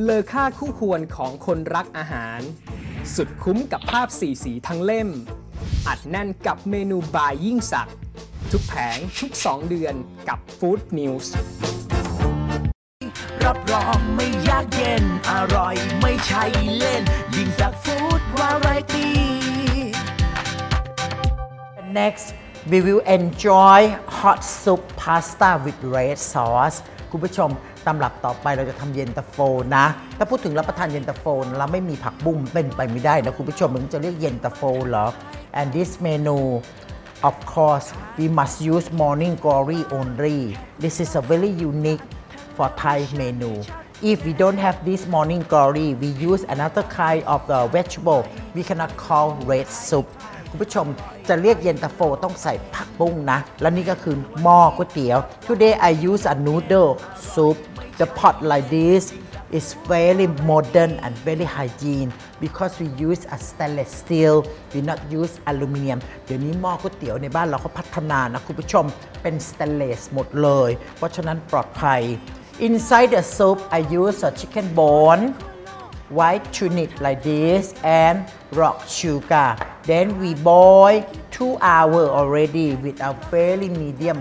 เลอค่าคู่ควรของคนรักอาหาร สุดคุ้มกับภาพสีสีทั้งเล่ม อัดแน่นกับเมนูบายยิ่งสัก ทุกแผงทุก 2 เดือนกับ Food News รับรองไม่ยากเย็น อร่อยไม่ใช่เล่น ยิ่งจากฟู้ดวาไรตี้ Next we will enjoy hot soup pasta with red sauce คุณผู้ชม ตำรับต่อไปเราจะทำเย็นตาโฟนะ ถ้าพูดถึงรับประทานเย็นตาโฟเราไม่มีผักบุ้งเป็นไปไม่ได้นะคุณผู้ชมมึงจะเรียกเย็นตาโฟเหรอ and this menu of course we must use morning glory only this is a very unique for Thai menu if we don't have this morning glory we use another kind of the vegetable we cannot call red soup คุณผู้ชมจะเรียกเย็นตาโฟต้องใส่ผักบุ้งนะ และนี่ก็คือหม้อก๋วยเตี๋ยว Today I use a noodle soup the pot like this is very modern and very hygiene because we use a stainless steel we not use aluminum เดี๋ยวนี้หม้อก๋วยเตี๋ยวในบ้านเราก็พัฒนานะคุณผู้ชมเป็น stainless หมดเลย เพราะฉะนั้นปลอดภัย Inside the soup I use a chicken bone white tunic like this and rock sugar. Then we boil two hour already with a very medium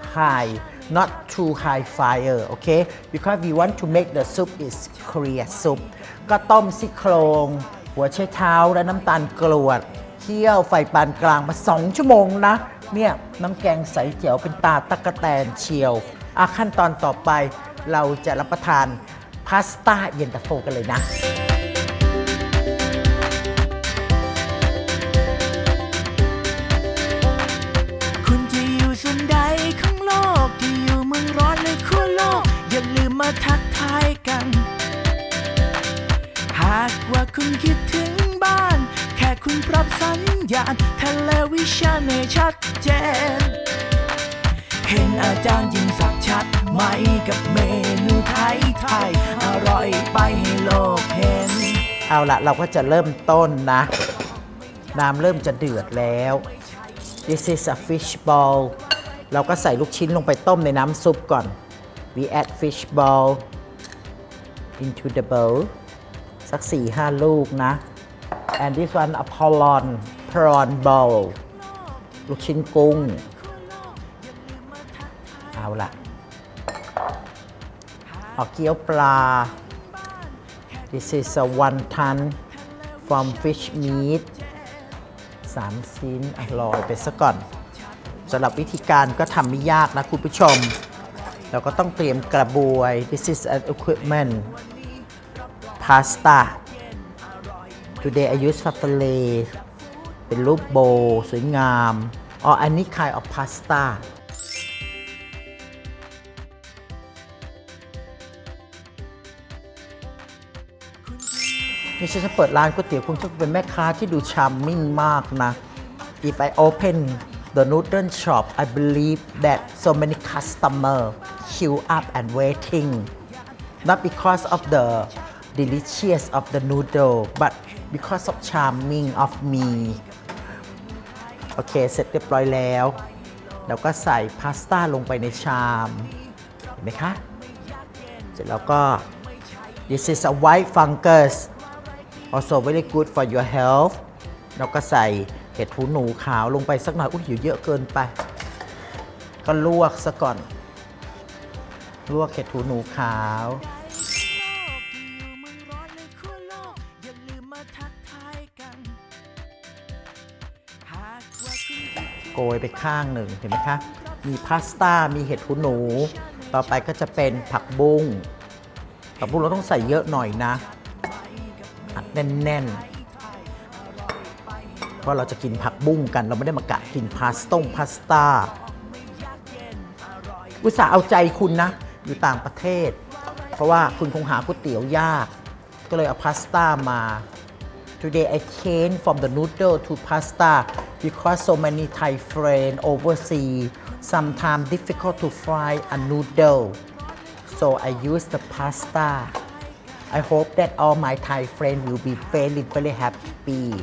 high, not too high fire, okay? Because we want to make the soup is clear soup. ก็ต้มซี่โครง หัวไชเท้าและน้ำตาลกรวดเคี่ยวไฟปานกลางมา 2 ชั่วโมงนะ เนี่ย น้ำแกงใสเจียวเป็นตาตะกะแตนเชียวอะขั้นตอนต่อไปเราจะรับประทานพาสต้าเย็นตาโฟกันเลยนะ ลวิชันให้ชัดเจน เห็นอาจารย์ยิ่งสักชัดไหมกับเมนูไทยไทยๆอร่อยไปให้โลกเห็น เอาละเราก็จะเริ่มต้นนะ น้ำเริ่มจะเดือดแล้ว This is a fish ball เราก็ใส่ลูกชิ้นลงไปต้มในน้ำซุปก่อน We add fish ball into the bowl สัก4-5 ลูกนะ and this one a pollen a prawn prawn ball ลูกชิ้นกุ้ง เอาละเอาเกี๊ยวปลา This is a one ton from fish meat 3ชิ้นอร่อยไปซะก่อนสำหรับวิธีการก็ทำไม่ยากนะคุณผู้ชม เราก็ต้องเตรียมกระบวย This is an equipment pasta Today I use f a f l e เป็นรูปโบสวยงามอ๋ออันนี้ kind of pasta นี่ฉันเปิดร้านก๋วยเตี๋ยวคุณต้องเป็นแม่ค้าที่ดูชาร์มมิ่งมากนะ If I open the noodle shop I believe that so many customer queue up and waiting not because of the delicious of the noodle but because of charming of me โอเค เสร็จเรียบร้อยแล้วแล้วก็ใส่พาสต้าลงไปในชามเห็นไหมคะ เสร็จแล้วก็ this is a white fungus also very good for your health แล้วก็ใส่เห็ดหูหนูขาวลงไปสักหน่อย อุ้ยอยู่เยอะเกินไป ก็ลวกซะก่อน ลวกเห็ดหูหนูขาว โกยไปข้างหนึ่งเห็นไหมคะ มีพาสต้า มีเห็ดหูหนู ต่อไปก็จะเป็นผักบุ้ง ผักบุ้งเราต้องใส่เยอะหน่อยนะ อัดแน่นๆ เพราะเราจะกินผักบุ้งกัน เราไม่ได้มากะกินพาสต้งพาสต้า อุตส่าห์เอาใจคุณนะ อยู่ต่างประเทศ เพราะว่าคุณคงหาก๋วยเตี๋ยวยาก ก็เลยเอาพาสต้ามา Today I change from the noodle to pasta because so many Thai friends overseas sometimes difficult to fry a noodle. So I use the pasta. I hope that all my Thai friends will be very very happy.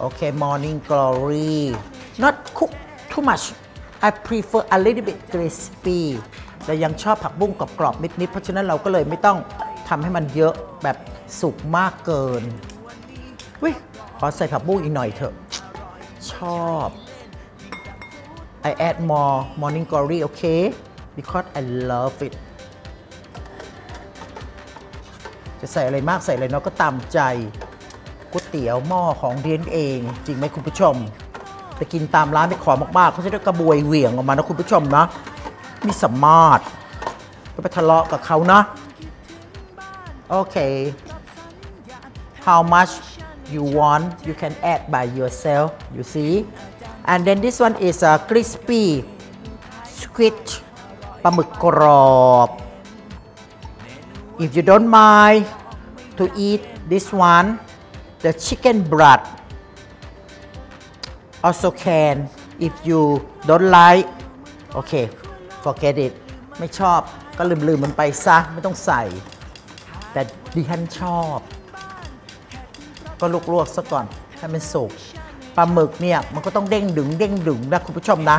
Okay, morning glory. Not cook too much. I prefer a little bit crispy. แต่ยังชอบผักบุ้งกรอบๆนิดๆเพราะฉะนั้นเราก็เลยไม่ต้องทำให้มันเยอะแบบสุกมากเกินวิ ขอใส่ผักบุ้งอีกหน่อยเถอะ ชอบ I add more morning glory okay because I love it จะใส่อะไรมากใส่อะไรน้อยก็ตามใจก๋วยเตี๋ยวหม้อของเรียนเอง จริงไหมคุณผู้ชมไปกินตามร้านไปขอมากๆเขาจะได้กระบวยเหวี่ยงออกมานะคุณผู้ชมนะมีสมารถก็ไปทะเลาะกับเขานะโอเค how much you want you can add by yourself you see and then this one is a crispy squid ปลาหมึกกรอบ if you don't mind to eat this one the chicken broth also can if you don't like โอเค forget it ไม่ชอบก็ลืมๆมันไปซะ ไม่ต้องใส่ แต่ดิฉันชอบ ก็ลวกๆซะก่อนให้มันสุกปลาหมึกเนี่ยมันก็ต้องเด้งดึงเด้งดึงนะคุณผู้ชมนะ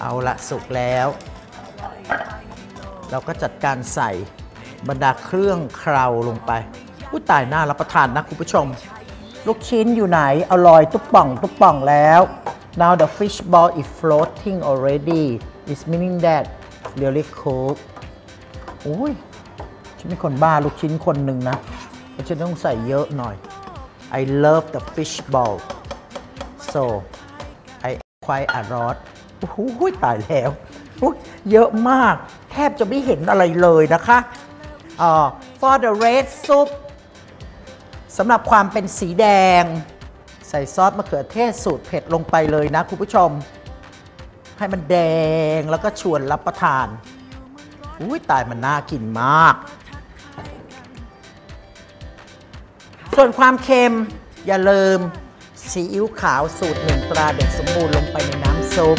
เอาละสุกแล้ว เราก็จัดการใส่บรรดาเครื่องเคราวลงไปอุ้ยตายหน่ารับประทานนะคุณผู้ชม ลูกชิ้นอยู่ไหนเอาลอยตุ๊บป่องตุ๊บป่องแล้ว now the fish ball is floating already it's meaning that really cook อุ้ยฉันเป็นคนบ้าลูกชิ้นคนหนึ่งนะ เพราะฉันต้องใส่เยอะหน่อย I love the fish ball so I quite a lot โอ้โหตายแล้วเยอะมาก แทบจะไม่เห็นอะไรเลยนะคะอ่ for the red soup สำหรับความเป็นสีแดง ใส่ซอสมะเขือเทศสูตรเผ็ดลงไปเลยนะคุณผู้ชม ให้มันแดงแล้วก็ชวนรับประทานอุ้ยตายมันน่ากินมาก ส่วนความเค็มอย่าลืมซีอิ๊วขาวสูตรหนึ่งตราเด็กสมบูรณ์ลงไปในน้ำซุป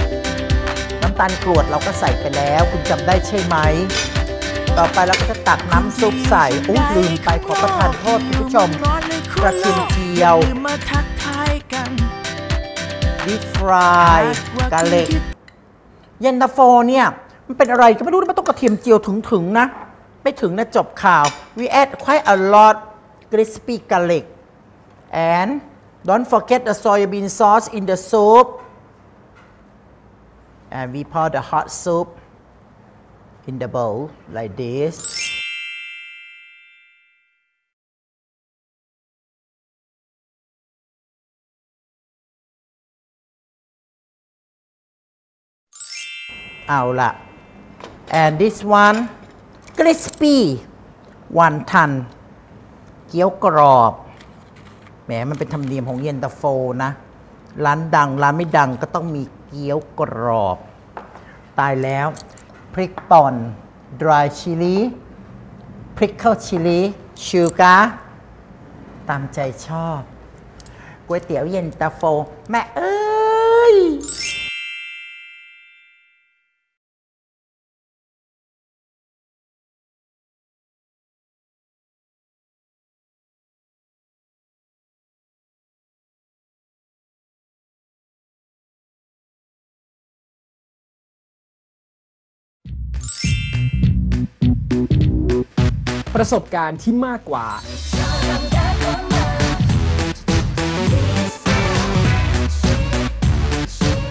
น้ำตาลกรวดเราก็ใส่ไปแล้ว คุณจำได้ใช่ไหม ต่อไปเราก็จะตักน้ำซุปใส่อุ้ยลืมไปขอประทานโทษคุณผู้ชมกระเทียมเจียวดีฟรายกาเล็กเย็นตาโฟเนี่ย มันเป็นอะไรก็ไม่รู้มันต้องกระเทียมเจียวถึงๆนะ ไม่ถึงนะจบข่าว we add quite a lot crispy garlic. And don't forget the soybean sauce in the soup. And we pour the hot soup in the bowl like this. Aula. And this one, crispy one เกี๊ยวกรอบแหมมันเป็นธรรมเนียมของเย็นตาโฟนะ ร้านดังร้านไม่ดังก็ต้องมีเกี๊ยวกรอบ ตายแล้ว พริกป่อน dry chili พริกเข้าชิลี่ sugar ตามใจชอบก๋วยเตี๋ยวเย็นตาโฟ แม่เอ้ ประสบการณ์ที่มากกว่า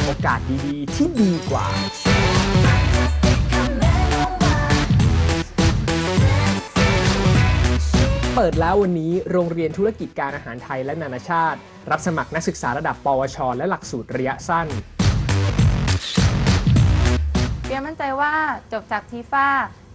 โอกาสดีๆ ที่ดีกว่า เปิดแล้ววันนี้โรงเรียนธุรกิจการอาหารไทยและนานาชาติ รับสมัครนักศึกษาระดับ ปวช และหลักสูตรระยะสั้นเปียมั่นใจว่าจบจากทีฟ้า